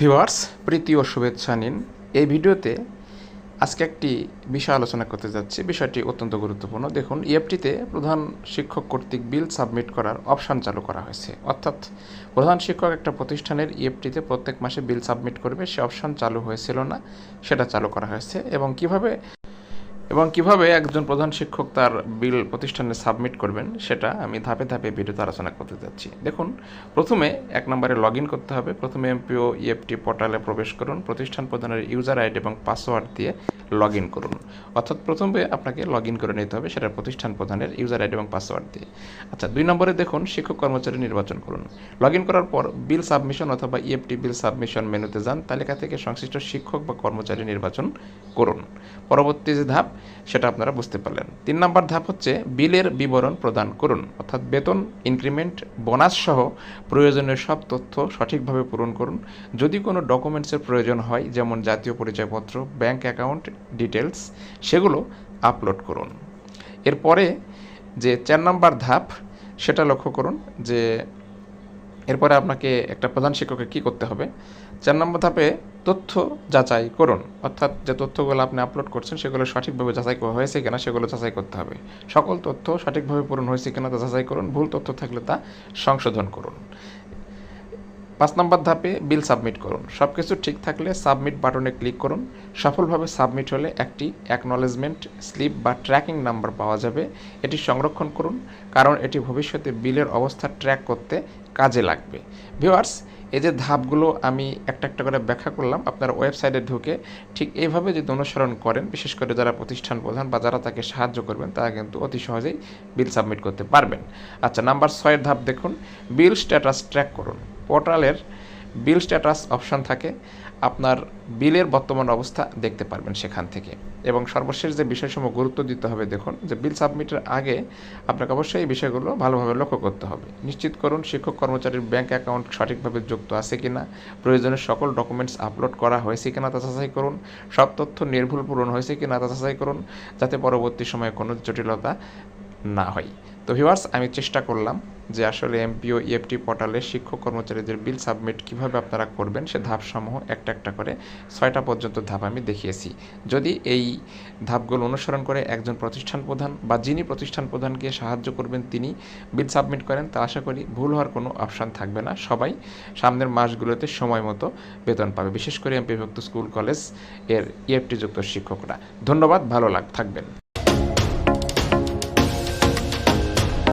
Viewers, প্রীতি ও শুভেচ্ছা নিন। এই ভিডিওতে আজকে একটি বিষয় আলোচনা করতে যাচ্ছি। বিষয়টি অত্যন্ত গুরুত্বপূর্ণ। দেখুন ইএফটিতে প্রধান শিক্ষক কর্তৃক বিল সাবমিট করার অপশান চালু করা হয়েছে। অর্থাৎ প্রধান শিক্ষক একটা প্রতিষ্ঠানের ইএফটিতে প্রত্যেক মাসে বিল সাবমিট করবে, সে অপশান চালু হয়েছিল না, সেটা চালু করা হয়েছে। এবং কীভাবে এবং কীভাবে একজন প্রধান শিক্ষক তার বিল প্রতিষ্ঠানে সাবমিট করবেন, সেটা আমি ধাপে ধাপে ভিডিওতে আলোচনা করতে যাচ্ছি। দেখুন, প্রথমে এক নম্বরে লগ ইন করতে হবে। প্রথমে এমপিও, ইএফটি পোর্টালে প্রবেশ করুন, প্রতিষ্ঠান প্রধানের ইউজার আইডি এবং পাসওয়ার্ড দিয়ে লগ ইন করুন। অর্থাৎ প্রথমে আপনাকে লগ ইন করে নিতে হবে সেটা প্রতিষ্ঠান প্রধানের ইউজার আইডি এবং পাসওয়ার্ড দিয়ে। আচ্ছা দুই নম্বরে দেখুন, শিক্ষক কর্মচারী নির্বাচন করুন। লগ ইন করার পর বিল সাবমিশন অথবা ইএফটি বিল সাবমিশন মেনুতে যান, তালিকা থেকে সংশ্লিষ্ট শিক্ষক বা কর্মচারী নির্বাচন করুন। পরবর্তী যে ধাপ সেটা আপনারা বুঝতে পারলেন। তিন নম্বর ধাপ হচ্ছে বিলের বিবরণ প্রদান করুন। অর্থাৎ বেতন ইনক্রিমেন্ট বোনাস সহ প্রয়োজনীয় সব তথ্য সঠিকভাবে পূরণ করুন। যদি কোনো ডকুমেন্টসের প্রয়োজন হয়, যেমন জাতীয় পরিচয়পত্র ব্যাংক অ্যাকাউন্ট ডিটেলস সেগুলো আপলোড করুন। এরপরে যে চার নম্বর ধাপ, সেটা লক্ষ্য করুন যে এরপরে আপনাকে একটা প্রধান শিক্ষকের কী করতে হবে? চার নম্বর ধাপে তথ্য যাচাই করুন। অর্থাৎ যে তথ্যগুলো আপনি আপলোড করছেন, সেগুলো সঠিকভাবে যাচাই হয়েছে কিনা, সেগুলো যাচাই করতে হবে। সকল তথ্য সঠিকভাবে পূরণ হয়েছে কিনা তা যাচাই করুন। ভুল তথ্য থাকলে তা সংশোধন করুন। পাঁচ নম্বর ধাপে বিল সাবমিট করুন। সব কিছু ঠিক থাকলে সাবমিট বাটনে ক্লিক করুন। সফলভাবে সাবমিট হলে একটি অ্যাকনলেজমেন্ট স্লিপ বা ট্র্যাকিং নাম্বার পাওয়া যাবে। এটি সংরক্ষণ করুন, কারণ এটি ভবিষ্যতে বিলের অবস্থা ট্র্যাক করতে কাজে লাগবে। ভিউয়ার্স, এই যে ধাপগুলো আমি একটা একটা করে ব্যাখ্যা করলাম, আপনার ওয়েবসাইটে ঢুকে ঠিক এইভাবে যদি অনুসরণ করেন, বিশেষ করে যারা প্রতিষ্ঠান প্রধান বা যারা তাকে সাহায্য করবেন, তারা কিন্তু অতি সহজেই বিল সাবমিট করতে পারবেন। আচ্ছা নাম্বার ছয়ের ধাপ দেখুন। বিল স্ট্যাটাস ট্র্যাক করুন। পোর্টালের বিল স্ট্যাটাস অপশন থাকে। আপনার বিলের বর্তমান অবস্থা দেখতে পারবেন সেখান থেকে। এবং সর্বশেষ যে বিষয়সমূহ গুরুত্ব দিতে হবে, দেখুন, যে বিল সাবমিটের আগে আপনাকে অবশ্যই এই বিষয়গুলো ভালোভাবে লক্ষ্য করতে হবে। নিশ্চিত করুন, শিক্ষক কর্মচারীর ব্যাংক অ্যাকাউন্ট সঠিকভাবে যুক্ত আছে কিনা প্রয়োজনীয় সকল ডকুমেন্টস আপলোড করা হয়েছে কিনা তা যাচাই করুন, সব তথ্য নির্ভুল পূরণ হয়েছে কিনা তা যাচাই করুন, যাতে পরবর্তী সময়ে কোনো জটিলতা না হয়। তো ভিউয়ার্স আমি চেষ্টা করলাম যে আসলে এমপিও ইএফটি পোর্টালে শিক্ষক কর্মচারীদের বিল সাবমিট কীভাবে আপনারা করবেন, সে ধাপসমূহ একটা একটা করে ছয়টা পর্যন্ত ধাপ আমি দেখিয়েছি। যদি এই ধাপগুলো অনুসরণ করে একজন প্রতিষ্ঠান প্রধান বা যিনি প্রতিষ্ঠান প্রধানকে সাহায্য করবেন, তিনি বিল সাবমিট করেন, তা আশা করি ভুল হওয়ার কোনো অপশান থাকবে না। সবাই সামনের মাসগুলোতে সময় মতো বেতন পাবে, বিশেষ করে এমপিভুক্ত স্কুল, কলেজের ইএফটি যুক্ত শিক্ষকরা। ধন্যবাদ, ভালো লাগ, থাকবেন।